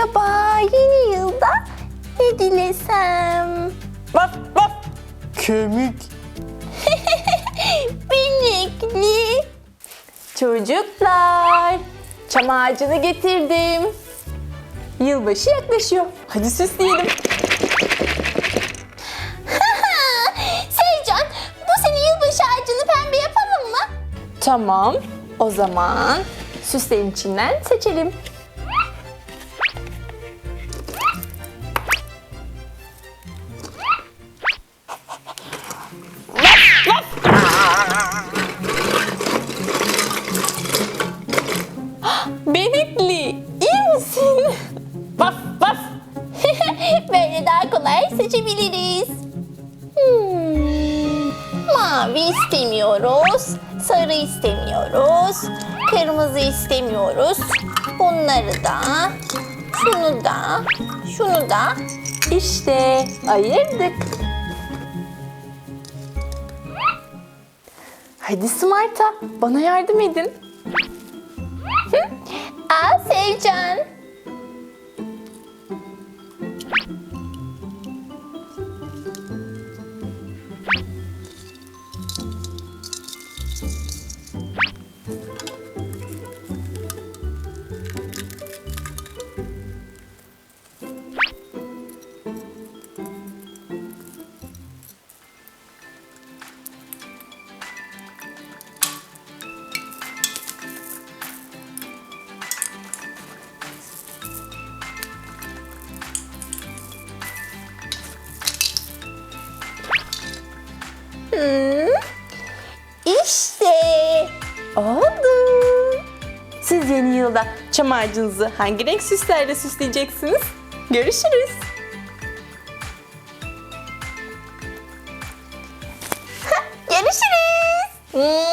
Acaba yeni yılda ne dilesem? Vaf vaf. Kemik. Benekli. Çocuklar, çam ağacını getirdim. Yılbaşı yaklaşıyor. Hadi süsleyelim. Sevcan, bu sene yılbaşı ağacını pembe yapalım mı? Tamam, o zaman süslerin içinden seçelim. Böyle daha kolay seçebiliriz. Hmm, mavi istemiyoruz, sarı istemiyoruz, kırmızı istemiyoruz. Bunları da, şunu da, şunu da. İşte ayırdık. Hadi Smart'a, bana yardım edin. İşte. Oldu. Siz yeni yılda çam ağacınızı hangi renk süslerle süsleyeceksiniz? Görüşürüz. Görüşürüz. Hmm.